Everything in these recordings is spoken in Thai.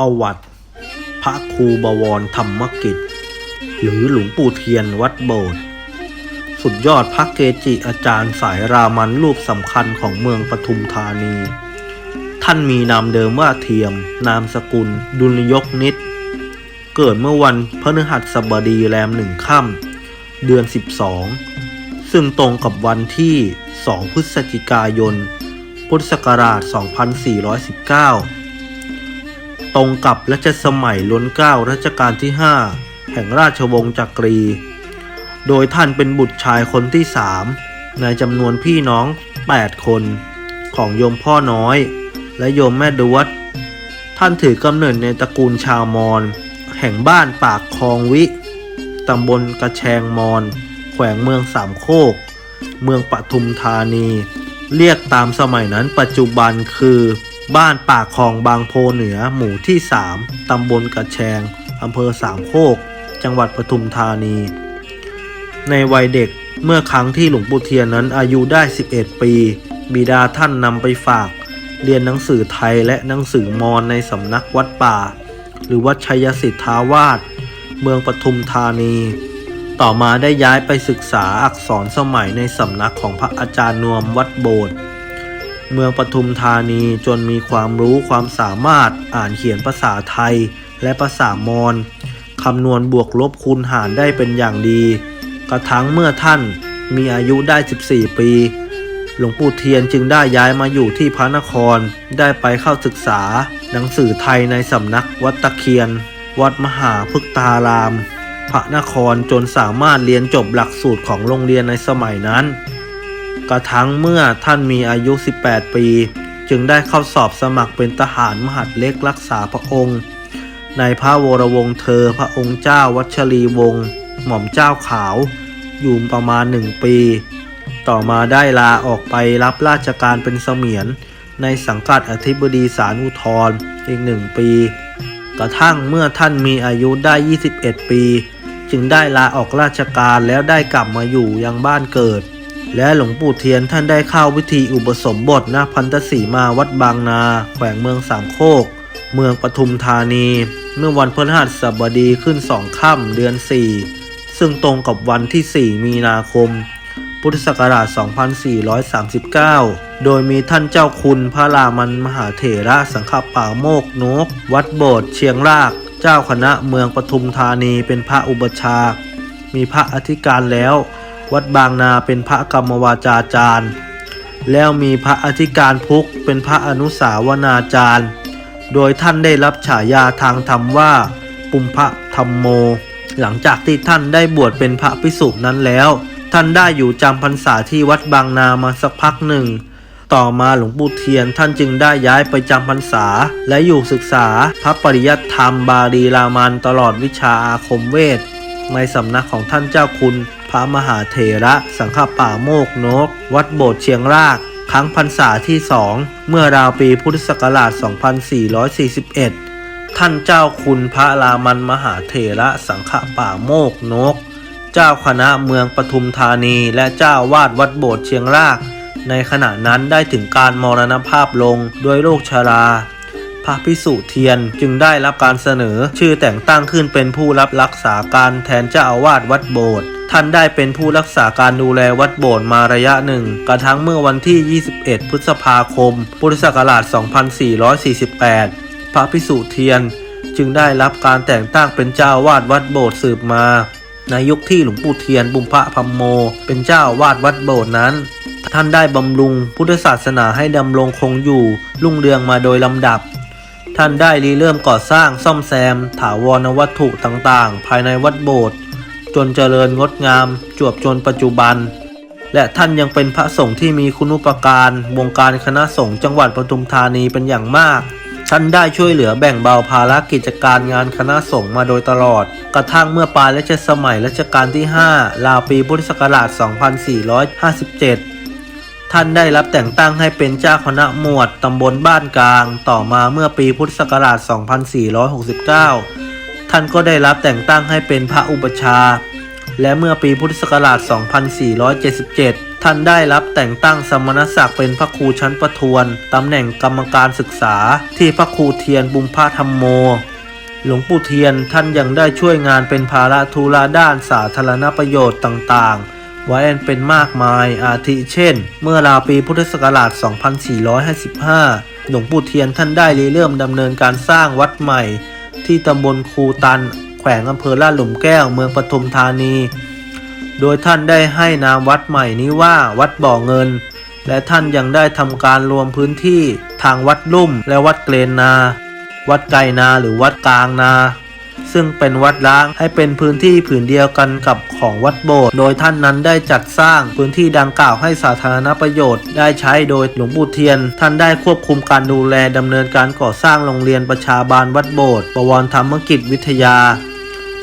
ประวัติ พระครูบวรธรรมกิจ หรือหลวงปู่เทียนวัดโบสถ์สุดยอดพระเกจิอาจารย์สายรามันรูปสำคัญของเมืองปทุมธานี ท่านมีนามเดิมว่าเทียม นามสกุล ดุลยกนิตเกิดเมื่อวันพฤหัสบดีแรมหนึ่งค่ำเดือน 12 ซึ่งตรงกับวันที่ 2 พฤศจิกายน พุทธศักราช 2419 ตรงกับรัชสมัยล้นเกล้ารัชกาลที่ 5 แห่งราชวงศ์จักรี โดยท่านเป็นบุตรชายคนที่3ในจำนวนพี่น้อง 8 คนของโยมพ่อน้อย และโยมแม่ดวด ท่านถือกำเนิดในตระกูลชาวมอญแห่งบ้านปากคลองวิ ตำบลกระแชงมอนแขวงเมืองสามโคก เมืองปทุมธานี เรียกตามสมัยนั้นปัจจุบันคือ บ้านปากคลองบางโพเหนือหมู่ที่ 3 ตำบลกระแชง อำเภอสามโคก จังหวัดปทุมธานี ในวัยเด็กเมื่อครั้งที่หลวงปู่เทียนนั้นอายุได้ 11 ปี บิดาท่านนำไปฝาก เรียนหนังสือไทยและหนังสือมอญในสำนักวัดป่า หรือวัดชัยสิทธาวาสเมืองปทุมธานี ต่อมาได้ย้ายไปศึกษาอักษรสมัยในสำนักของพระอาจารย์นวมวัดโบสถ์ เมืองปทุมธานีจนมีความรู้ความสามารถอ่านเขียนภาษาไทยและภาษามอญคำนวณบวกลบคูณหารได้เป็นอย่างดี กระทั่งเมื่อท่านมีอายุได้ 14 ปี หลวงปู่เทียนจึงได้ย้ายมาอยู่ที่พระนคร ได้ไปเข้าศึกษา หนังสือไทยในสำนักวัดตะเคียน วัดมหาพฤกตาราม พระนครจนสามารถเรียนจบหลักสูตรของโรงเรียนในสมัยนั้น กระทั่งเมื่อท่านมีอายุ 18 ปี จึงได้เข้าสอบสมัครเป็นทหารมหัดเล็กรักษาพระองค์ ในพระวรวงศ์เธอพระองค์เจ้าวัชรีวงศ์หม่อมเจ้าขาว อยู่ประมาณหนึ่งปี ต่อมาได้ลาออกไปรับราชการเป็นเสมียน ในสังกัดอธิบดีศาลอุทธรณ์อีกหนึ่งปี กระทั่งเมื่อท่านมีอายุได้ 21 ปี จึงได้ลาออกราชการแล้วได้กลับมาอยู่ยังบ้านเกิด และหลวงปู่เทียนท่านได้เข้าวิธีอุปสมบทณพันธสีมาวัดบางนา แขวงเมืองสามโคก เมืองปทุมธานี เมื่อวันพฤหัสบดีขึ้นสองค่ำเดือน 4 ซึ่งตรงกับวันที่ 4 มีนาคม พุทธศักราช 2439 โดยมีท่านเจ้าคุณพระรามันมหาเถระสังฆป่าโมกนก วัดโบสถ์เชียงราก เจ้าคณะเมืองปทุมธานีเป็นพระอุปชา มีพระอธิการแล้ว วัดบางนาเป็นพระกรรมวาจาจารย์ แล้วมีพระอธิการพุกเป็นพระอนุสาวนาจารย์ โดยท่านได้รับฉายาทางธรรมว่า ปุมพะธรรมโม หลังจากที่ท่านได้บวชเป็นพระภิกษุนั้นแล้ว ท่านได้อยู่จำพรรษาที่วัดบางนามาสักพักหนึ่ง ต่อมาหลวงปู่เทียนท่านจึงได้ย้ายไปจำพรรษา และอยู่ศึกษาพระปริยัติธรรมบาลีรามันตลอดวิชาอาคมเวทในสำนักของท่านเจ้าคุณ พระมหาเถระสังฆป่าโมกนก วัดโบสถ์เชียงราก ครั้งพรรษาที่สองเมื่อราวปีพุทธศักราช 2441 ท่านเจ้าคุณพระรามันมหาเถระสังฆป่าโมกนก เจ้าคณะเมืองปทุมธานีและเจ้าวาดวัดโบสถ์เชียงราก ในขณะนั้นได้ถึงการมรณภาพลงด้วยโรคชราพระพิสุเทียนจึงได้รับการเสนอชื่อแต่งตั้งขึ้นเป็นผู้รับรักษาการแทนเจ้าอาวาสวัดโบสถ์ ท่านได้เป็นผู้รักษาการดูแลวัดโบสถ์มาระยะหนึ่ง กระทั่งเมื่อวันที่ 21 พฤษภาคม พุทธศักราช 2448 พระพิสุเทียนจึงได้รับการแต่งตั้งเป็นเจ้าวาสวัดโบสถ์สืบมา ในยุคที่หลวงปู่เทียนบุมพระพัมโม เป็นเจ้าวาสวัดโบสถ์นั้น ท่านได้บำรุงพุทธศาสนาให้ดำรงคงอยู่รุ่งเรืองมาโดยลำดับ ท่านได้ริเริ่มก่อสร้างซ่อมแซม ถาวรวัตถุต่างๆ ภายในวัดโบสถ์ จนเจริญงดงาม จวบจนปัจจุบัน และท่านยังเป็นพระสงฆ์ที่มีคุณุปการ วงการคณะสงฆ์จังหวัดปทุมธานีเป็นอย่างมาก ท่านได้ช่วยเหลือแบ่งเบาภาระกิจการงานคณะสงฆ์มาโดยตลอด กระทั่งเมื่อปลายรัชสมัยรัชกาลที่ 5 ราวปีพุทธศักราช 2457ท่านได้รับแต่งตั้งให้เป็นเจ้าคณะหมวดตำบลบ้านกลาง ต่อมาเมื่อปีพุทธศักราช 2469 ท่านก็ได้รับแต่งตั้งให้เป็นพระอุปชา และเมื่อปีพุทธศักราช 2477 ท่านได้รับแต่งตั้งสมณศักดิ์เป็นพระครูชั้นประทวนตำแหน่งกรรมการศึกษาที่พระครูเทียนบุมพาธรรมโม หลวงปู่เทียนท่านยังได้ช่วยงานเป็นภาระธุระด้านสาธารณประโยชน์ต่างๆไว้เป็นมากมายอาทิเช่น เมื่อราวปีพุทธศักราช 2455 หลวงปู่เทียนท่านได้ริเริ่มดำเนินการสร้างวัดใหม่ ที่ตำบลคูตัน แขวงอำเภอลาดหลุมแก้วเมืองปทุมธานี โดยท่านได้ให้นามวัดใหม่นี้ว่าวัดบ่อเงิน และท่านยังได้ทำการรวมพื้นที่ทางวัดลุ่มและวัดเกรนนา วัดไกนาหรือวัดกลางนา ซึ่งเป็นวัดร้างให้เป็นพื้นที่ผืนเดียวกันกับของวัดโบสถ์โดยท่านนั้นได้จัดสร้างพื้นที่ดังกล่าวให้สาธารณประโยชน์ ได้ใช้โดยหลวงปู่เทียน ท่านได้ควบคุมการดูแลดำเนินการก่อสร้างโรงเรียนประชาบาลวัดโบสถ์ประวรธรรมกิจวิทยา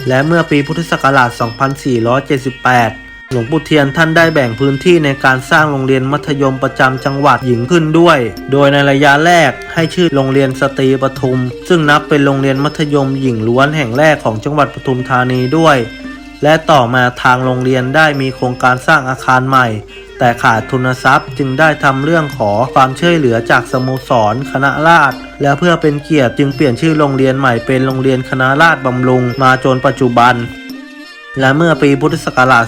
และเมื่อปีพุทธศักราช 2478 หลวงปู่เทียนท่านได้แบ่งพื้นที่ในการสร้างโรงเรียนมัธยมประจำจังหวัดหญิงขึ้นด้วย โดยในระยะแรกให้ชื่อโรงเรียนสตรีปทุม ซึ่งนับเป็นโรงเรียนมัธยมหญิงล้วนแห่งแรกของจังหวัดปทุมธานีด้วย และต่อมาทางโรงเรียนได้มีโครงการสร้างอาคารใหม่ แต่ขาดทุนทรัพย์จึงได้ทำเรื่องขอความช่วยเหลือจากสโมสร คณะราษฎรและเพื่อเป็นเกียรติจึงเปลี่ยนชื่อโรงเรียนใหม่เป็นโรงเรียนคณะราษฎรบำรุงมาจนปัจจุบัน และเมื่อปีพุทธศักราช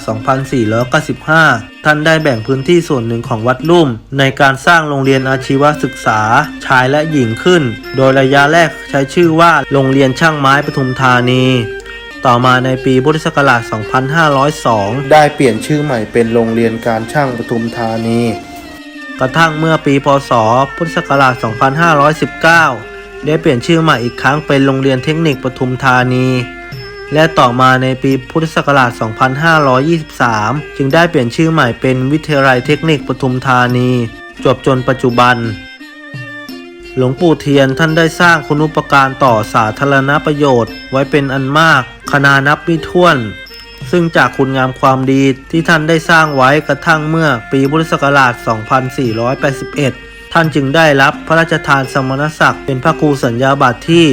2495 ท่านได้แบ่งพื้นที่ส่วนหนึ่งของวัดลุ่ม ในการสร้างโรงเรียนอาชีวศึกษา ชายและหญิงขึ้น โดยระยะแรกใช้ชื่อว่าโรงเรียนช่างไม้ปทุมธานี ต่อมาในปีพุทธศักราช 2502 ได้เปลี่ยนชื่อใหม่เป็นโรงเรียนการช่างปทุมธานี กระทั่งเมื่อปีพศ พุทธศักราช 2519 ได้เปลี่ยนชื่อใหม่อีกครั้งเป็นโรงเรียนเทคนิคปทุมธานี และต่อมาในปีพุทธศักราช 2523 จึงได้เปลี่ยนชื่อใหม่เป็นวิทยาลัยเทคนิคปทุมธานี จบจนปัจจุบัน หลวงปู่เทียนท่านได้สร้างคุณูปการต่อสาธารณประโยชน์ ไว้เป็นอันมากคณานับไม่ถ้วน ซึ่งจากคุณงามความดีที่ท่านได้สร้างไว้กระทั่งเมื่อปีพุทธศักราช 2481 ท่านจึงได้รับพระราชทานสมณศักดิ์เป็นพระครูสัญญาบัตรที่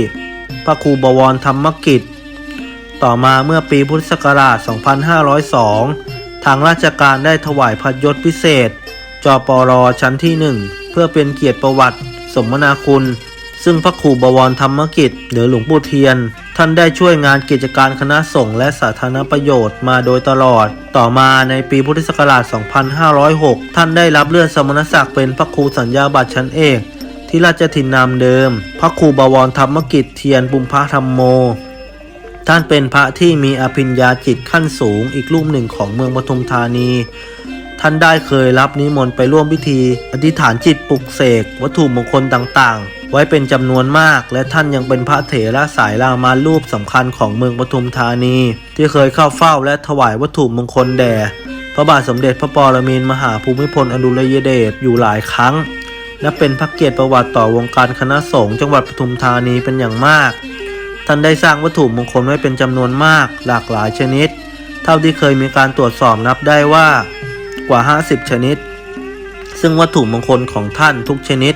พระครูบวรธรรมกิจ ต่อมาเมื่อปีพุทธศักราช 2502 ทางราชการได้ถวายพัดยศพิเศษ จปรชั้นที่ 1 เพื่อเป็นเกียรติประวัติ สมนาคุณ ซึ่งพระครูบวรธรรมกิจ หรือหลวงปู่เทียน ท่านได้ช่วยงานกิจการคณะสงฆ์และสาธารณประโยชน์มาโดยตลอด ต่อมาในปีพุทธศักราช 2506 ท่านได้รับเลื่อนสมณศักดิ์เป็นพระครูสัญญาบัตรชั้นเอกที่ราชทินนามเดิม พระครูบวรธรรมกิจเทียนบุมพะธรรมโม ท่านเป็นพระที่มีอภิญญาจิตขั้นสูงอีกรูปหนึ่งของเมืองปทุมธานี ท่านได้เคยรับนิมนต์ไปร่วมพิธี อธิษฐานจิตปลุกเสกวัตถุมงคลต่างๆ ไว้เป็นจำนวนมาก และท่านยังเป็นพระเถระสายรามารูปสำคัญของเมืองปทุมธานี ที่เคยเข้าเฝ้าและถวายวัตถุมงคลแด่พระบาทสมเด็จพระปรมินมหาภูมิพลอดุลยเดชอยู่หลายครั้ง และเป็นพระเกียรติประวัติต่อวงการคณะสงฆ์จังหวัดปทุมธานีเป็นอย่างมาก ท่านได้สร้างวัตถุมงคลไว้เป็นจำนวนมากหลากหลายชนิด เท่าที่เคยมีการตรวจสอบนับได้ว่ากว่า 50 ชนิด ซึ่งวัตถุมงคลของท่านทุกชนิด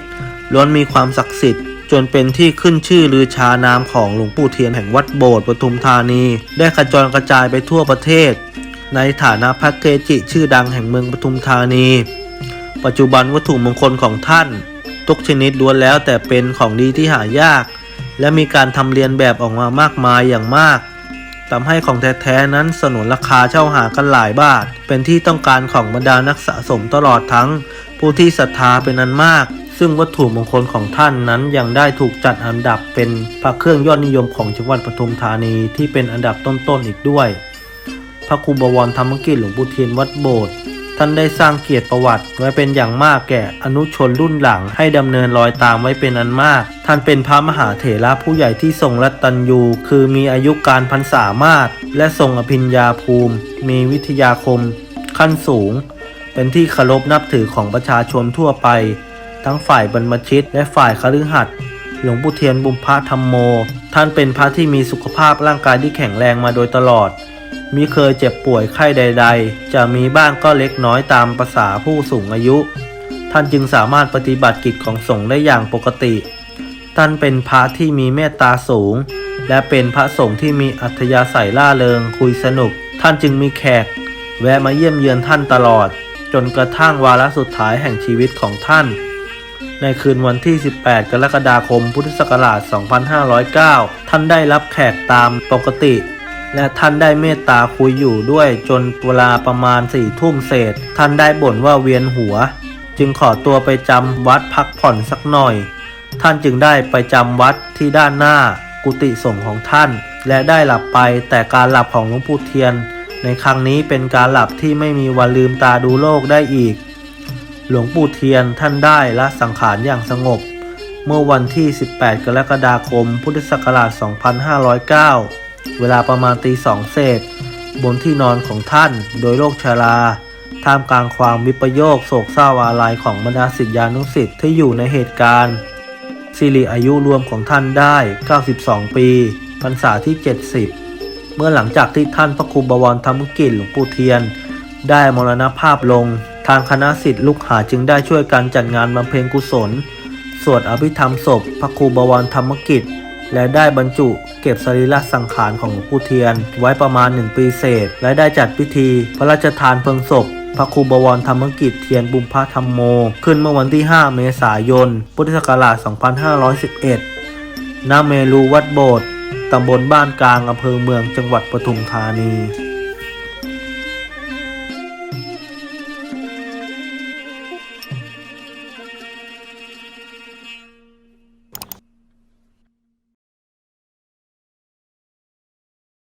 ล้วนมีความศักดิ์สิทธิ์ จนเป็นที่ขึ้นชื่อลือชานามของหลวงปู่เทียนแห่งวัดโบสถ์ปทุมธานี ได้ขจรกระจายไปทั่วประเทศ ในฐานะพระเกจิชื่อดังแห่งเมืองปทุมธานี ปัจจุบันวัตถุมงคลของท่าน ทุกชนิดล้วนแล้วแต่เป็นของดีที่หายาก และมีการทำเรียนแบบออกมามากมายอย่างมากทำให้ของแท้ๆนั้นสนุนราคาเช่าหากันหลายบาท เป็นที่ต้องการของบรรดานักสะสมตลอดทั้ง ผู้ที่ศรัทธาเป็นอันมาก ซึ่งวัตถุมงคลของท่านนั้นยังได้ถูกจัดอันดับเป็นพระเครื่องยอดนิยมของจังหวัดปทุมธานีที่เป็นอันดับต้นๆอีกด้วย พระครูบวรธรรมกิจหลวงปู่เทียนวัดโบสถ์ ท่านได้สร้างเกียรติประวัติไว้เป็นอย่างมากแก่อนุชนรุ่นหลังให้ดำเนินรอยตามไว้เป็นอันมาก ท่านเป็นพระมหาเถระผู้ใหญ่ที่ทรงรัตัญญูคือมีอายุการพรรษามากและทรงอภิญญาภูมิ มีวิทยาคม ขั้นสูง เป็นที่เคารพนับถือของประชาชนทั่วไป ทั้งฝ่ายบรรพชิตและฝ่ายคฤหัสถ์หลวงปู่เทียนบุมพะธรรมโม ท่านเป็นพระที่มีสุขภาพร่างกายที่แข็งแรงมาโดยตลอด มิเคยเจ็บป่วยไข้ใด ๆ จะมีบ้างก็เล็กน้อยตามภาษาผู้สูงอายุ ท่านจึงสามารถปฏิบัติกิจของสงฆ์ได้อย่างปกติ ท่านเป็นพระที่มีเมตตาสูง และเป็นพระสงฆ์ที่มีอัธยาศัยล่าเริงคุยสนุก ท่านจึงมีแขก แวะมาเยี่ยมเยือนท่านตลอด จนกระทั่งวาระสุดท้ายแห่งชีวิตของท่าน ในคืนวันที่ 18 กรกฎาคม พุทธศักราช 2509 ท่านได้รับแขกตามปกติ และท่านได้เมตตาคุยอยู่ด้วยจนเวลาประมาณสี่ทุ่มเศษ ท่านได้บ่นว่าเวียนหัว จึงขอตัวไปจำวัดพักผ่อนสักหน่อย ท่านจึงได้ไปจำวัดที่ด้านหน้ากุฏิสงฆ์ของท่าน และได้หลับไปแต่การหลับของหลวงปู่เทียน ในครั้งนี้เป็นการหลับที่ไม่มีวันลืมตาดูโลกได้อีก หลวงปู่เทียนท่านได้ละสังขารอย่างสงบ เมื่อวันที่ 18 กรกฎาคม พุทธศักราช 2509 เวลาประมาณตีสองเศษ บนที่นอนของท่านโดยโรคชรา ท่ามกลางความวิปโยคโศกเศร้าอาลัยของบรรดาศิษยานุศิษย์ที่อยู่ในเหตุการณ์สิริอายุรวมของท่านได้ 92 ปีพรรษาที่ 70 เมื่อหลังจากที่ท่านพระครูบวรธรรมกิจหลวงปู่เทียน ได้มรณภาพลง ทางคณะสิทธิ์ลูกหาจึงได้ช่วยกันจัดงานบำเพ็ญกุศล สวดอภิธรรมศพพระครูบวรธรรมกิจ และได้บรรจุ เก็บสรีระสังขารของหลวงปู่เทียน ไว้ประมาณ 1 ปีเศษ และได้จัดพิธี พระราชทานเพลิงศพพระครูบวรธรรมกิจเทียนบุมพระธรรมโม ขึ้นเมื่อวันที่ 5 เมษายน พุทธศักราช 2511 ณ เมรูวัดโบสถ์ตำบลบ้านกลางอำเภอเมืองจังหวัดปทุมธานี